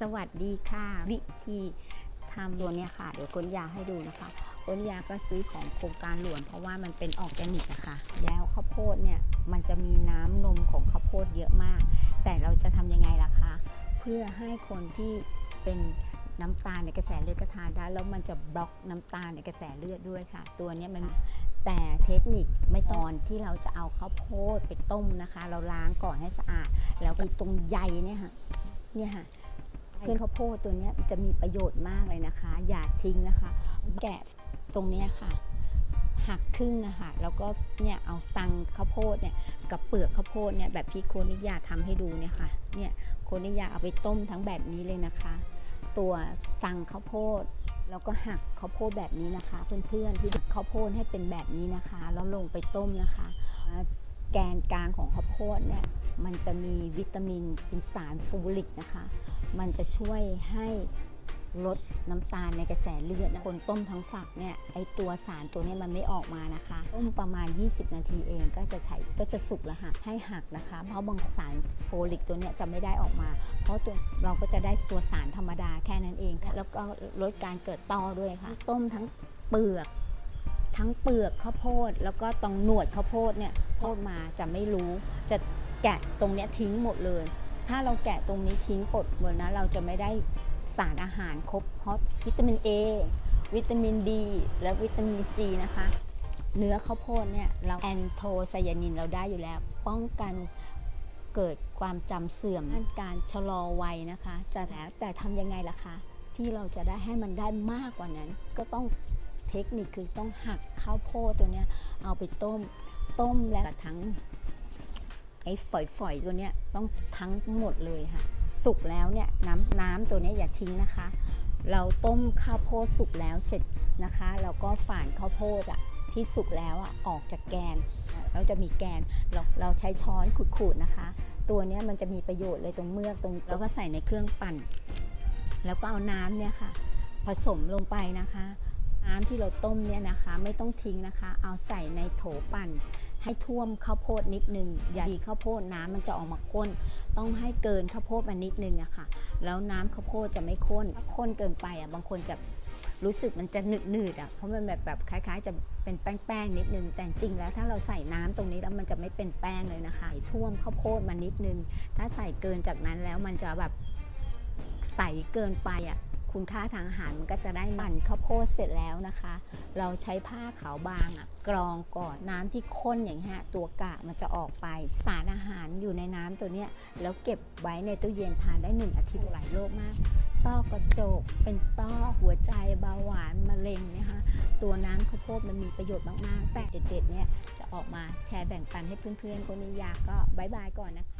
สวัสดีค่ะ วิธีทำตัวเนี้ยค่ะ เดี๋ยวก้นยาให้ดูนะคะก้นยาก็ซื้อของโครงการหลวงเพราะว่ามันเป็นออร์แกนิกอะค่ะแล้วข้าวโพดเนี่ยมันจะมีน้ำนมของข้าวโพดเยอะมาก แต่เราจะทำยังไงล่ะคะ เพื่อให้คนที่เป็นน้ำตาลในกระแสเลือดก็ทานได้แล้วมันจะบล็อกน้ำตาลในกระแสเลือดด้วยค่ะ ตัวเนี้ยมันแต่เทคนิคไม่ตอนที่เราจะเอาข้าวโพดไปต้มนะคะ เราล้างก่อนให้สะอาด แล้วไอ้ตรงใยเนี่ยค่ะเนี่ยค่ะ เพื่อนข้าวโพดตัวนี้จะมีประโยชน์มากเลยนะคะ อย่าทิ้งนะคะ แกะตรงนี้ค่ะ หักครึ่งอะค่ะแล้วก็เนี่ยเอาซังข้าวโพดเนี่ยกับเปลือกข้าวโพดเนี่ยแบบที่โคนิยาทำให้ดูเนี่ยค่ะเนี่ยโคนิยาเอาไปต้มทั้งแบบนี้เลยนะคะ ตัวซังข้าวโพดแล้วก็หักข้าวโพดแบบนี้นะคะ เพื่อนๆที่หักข้าวโพดให้เป็นแบบนี้นะคะ แล้วลงไปต้มนะคะ แกนกลางของข้าวโพดเนี่ยมันจะมีวิตามินเป็นสารฟูริกนะคะ มันจะช่วยให้ลดน้ำตาลในกระแสเลือดนะคนต้มทั้งฝักเนี่ยไอตัวสารตัวเนี้มันไม่ออกมานะคะ ต้มประมาณ 20 นาทีเองก็จะใช้ก็จะสุกแล้วค่ะให้หักนะคะ เพราะบางสารโฟลิกตัวเนี้ยจะไม่ได้ออกมา เพราะตัวเราก็จะได้ตัวสารธรรมดาแค่นั้นเองค่ะแล้วก็ลดการเกิดต้อด้วยค่ะ ต้มทั้งเปลือก ทั้งเปลือกข้าวโพด แล้วก็ตรงหนวดข้าวโพดเนี่ยโพดมาจะไม่รู้ จะแกะตรงเนี้ยทิ้งหมดเลย ถ้าเราแกะตรงนี้ทิ้งปดหมือนนะเราจะไม่ได้สารอาหารครบเพราะวิตามิน A วิตามิน D และวิตามิน C นะคะ เนื้อข้าวโพดเนี่ยเราแอนโทไซยานินเราได้อยู่แล้ว ป้องกันเกิดความจำเสื่อมการชะลอวัยนะคะ จะแล้วแต่ทำยังไงล่ะคะ ที่เราจะได้ให้มันได้มากกว่านั้น ก็ต้อง เทคนิคคือต้องหักข้าวโพดตัวเนี้ยเอาไปต้มต้มแล้วทั้งไอ้ฝอยๆตัวเนี้ยต้องทั้งหมดเลยค่ะ สุกแล้วเนี่ยน้ำน้ำตัวเนี้ยอย่าทิ้งนะคะ เราต้มข้าวโพดสุกแล้วเสร็จนะคะแล้วก็ฝานข้าวโพดอะที่สุกแล้วอะออกจากแกนเราจะมีแกนเราเราใช้ช้อนขูดๆนะคะ ตัวเนี้ยมันจะมีประโยชน์เลยตรงเมือกตรงแล้วก็ใส่ในเครื่องปั่น แล้วก็เอาน้ำเนี่ยค่ะ ผสมลงไปนะคะ น้ำที่เราต้มเนี่ยนะคะ ไม่ต้องทิ้งนะคะ เอาใส่ในโถปั่น ให้ท่วมข้าวโพดนิดนึง อย่าดีข้าวโพดน้ำมันจะออกมาข้น ต้องให้เกินข้าวโพดมานิดนึงอะค่ะ แล้วน้ำข้าวโพดจะไม่ข้นถ้าข้นเกินไปอะบางคนจะรู้สึกมันจะหนืดๆอะเพราะมันแบบแบบคล้าย ๆ จะเป็นแป้งๆนิดนึง แต่จริงแล้วถ้าเราใส่น้ำตรงนี้แล้วมันจะไม่เป็นแป้งเลยนะคะ ท่วมข้าวโพดมานิดนึง ถ้าใส่เกินจากนั้นแล้วมันจะแบบใสเกินไปอะ คุณค่าทางอาหารมันก็จะได้มันข้าวโพดเสร็จแล้วนะคะ เราใช้ผ้าขาวบางอะกรองก่อนน้ำที่ข้นอย่างเงี้ยตัวกากมันจะออกไป สารอาหารอยู่ในน้ำตัวเนี้ยแล้วเก็บไว้ในตู้เย็นทานได้หนึ่งอาทิตย์หลายโรคมากต้อกระจก เป็นต้อหัวใจเบาหวานมะเร็งนะคะ ตัวน้ำข้าวโพดมันมีประโยชน์มาก ๆ แต่เด็ดๆเนี่ยจะออกมาแชร์แบ่งปันให้เพื่อนๆคนนี้ยากก็บายบายก่อนนะคะ